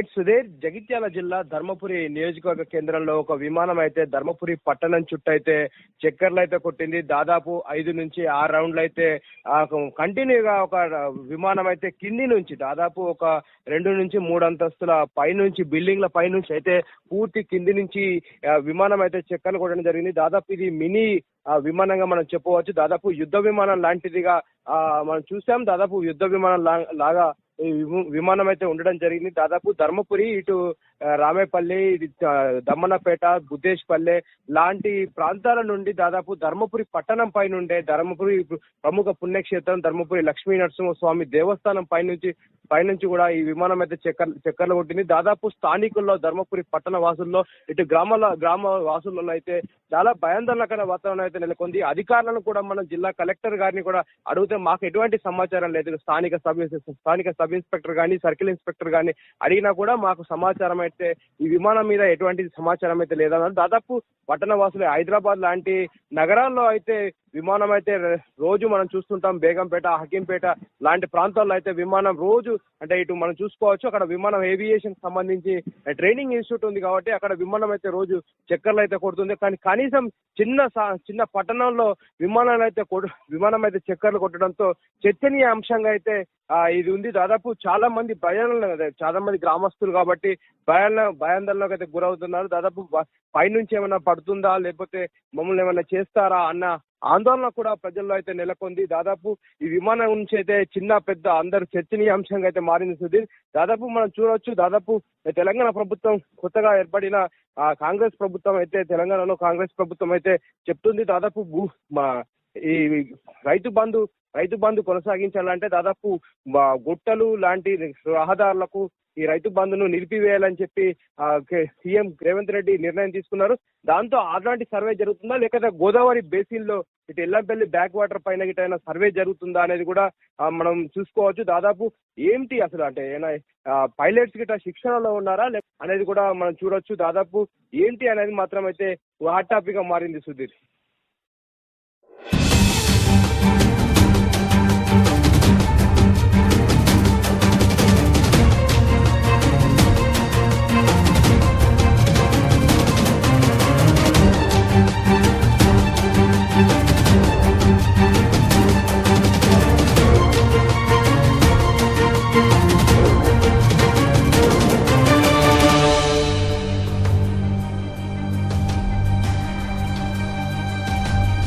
Right Sudheer Jagtial జిల్లా ధర్మపురి నియోజకవర్గ కేంద్రంలో ఒక విమానం అయితే ధర్మపురి పట్టణం చుట్టూ అయితే చక్కర్లు అయితే కొట్టింది. దాదాపు ఐదు నుంచి ఆరు రౌండ్లు అయితే కంటిన్యూగా ఒక విమానం అయితే కింది నుంచి దాదాపు ఒక రెండు నుంచి మూడు అంతస్తుల పైనుంచి బిల్డింగ్ల పైనుంచి అయితే పూర్తి కింది నుంచి విమానం అయితే చక్కర్లు కొట్టడం జరిగింది. దాదాపు ఇది మినీ విమానంగా మనం చెప్పవచ్చు. దాదాపు యుద్ధ విమానం లాంటిదిగా మనం చూసాం. దాదాపు యుద్ధ విమానం లాగా విమానం అయితే ఉండడం జరిగింది. దాదాపు ధర్మపురి ఇటు రామేపల్లి దమ్మనపేట ఆ, బుద్దేశ్పల్లె లాంటి ప్రాంతాల నుండి దాదాపు ధర్మపురి పట్టణం పై నుండే ధర్మపురి ప్రముఖ పుణ్యక్షేత్రం ధర్మపురి లక్ష్మీ నరసింహస్వామి దేవస్థానం పైనుంచి పైనుంచి కూడా ఈ విమానం అయితే చక్కర్ చక్కర్లు కొట్టింది. దాదాపు స్థానికుల్లో ధర్మపురి పట్టణ వాసుల్లో ఇటు గ్రామాల గ్రామ వాసుల్లో అయితే చాలా భయాందోళనకర వాతావరణం అయితే నెలకొంది. అధికారులను కూడా మనం జిల్లా కలెక్టర్ గారిని కూడా అడిగితే మాకు ఎటువంటి సమాచారం లేదు. స్థానిక సభ్య స్థానిక సబ్ ఇన్స్పెక్టర్ కానీ సర్కిల్ ఇన్స్పెక్టర్ కానీ అడిగినా కూడా మాకు సమాచారం అయితే ఈ విమానం మీద ఎటువంటి సమాచారం అయితే లేదన్నారు. దాదాపు పట్టణ వాసులు హైదరాబాద్ లాంటి నగరాల్లో అయితే విమానం అయితే రోజు మనం చూస్తుంటాం బేగంపేట హకీంపేట లాంటి ప్రాంతాల్లో అయితే విమానం రోజు అంటే ఇటు మనం చూసుకోవచ్చు. అక్కడ విమానం ఏవియేషన్ సంబంధించి ట్రైనింగ్ ఇన్స్టిట్యూట్ ఉంది కాబట్టి అక్కడ విమానం అయితే రోజు చక్కర్లు అయితే కొడుతుంది. కానీ కనీసం చిన్న సా- చిన్న పట్టణంలో విమానాలు అయితే కొడు- విమానం అయితే చక్కర్లు కొట్టడంతో చర్చనీయ అంశంగా అయితే ఇది ఉంది. దాదాపు చాలా మంది భయాలను చాలా మంది గ్రామస్తులు కాబట్టి భయాల భయాందోళనకు అయితే గురవుతున్నారు. దాదాపు పైనుంచి ఏమైనా పడుతుందా? లేకపోతే మమ్మల్ని ఏమైనా చేస్తారా? అన్న ఆందోళన కూడా ప్రజల్లో అయితే నెలకొంది. దాదాపు ఈ విమానం నుంచి అయితే చిన్న పెద్ద అందరు చర్చనీయాంశంగా అయితే మారింది సుధీర్. దాదాపు మనం చూడవచ్చు దాదాపు తెలంగాణ ప్రభుత్వం కొత్తగా ఏర్పడిన కాంగ్రెస్ ప్రభుత్వం అయితే తెలంగాణలో కాంగ్రెస్ ప్రభుత్వం అయితే చెప్తుంది. దాదాపు భూ మా ఈ రైతు బంధు రైతు బంధు కొనసాగించాలంటే దాదాపు గుట్టలు లాంటి రహదారులకు ఈ రైతు బంధును నిలిపివేయాలని చెప్పి సీఎం రేవంత్ రెడ్డి నిర్ణయం తీసుకున్నారు. దాంతో అలాంటి సర్వే జరుగుతుందా? లేకపోతే గోదావరి బేసిన్లో ఇటు ఎల్లంపల్లి బ్యాక్ వాటర్ పైన గిట్ట సర్వే జరుగుతుందా అనేది కూడా మనం చూసుకోవచ్చు. దాదాపు ఏంటి అసలు అంటే ఏమైనా పైలట్స్ గిట్ట శిక్షణలో ఉన్నారా? అనేది కూడా మనం చూడొచ్చు. దాదాపు ఏంటి అనేది మాత్రం అయితే హాట్ టాపిక్గా మారింది సుధీర్.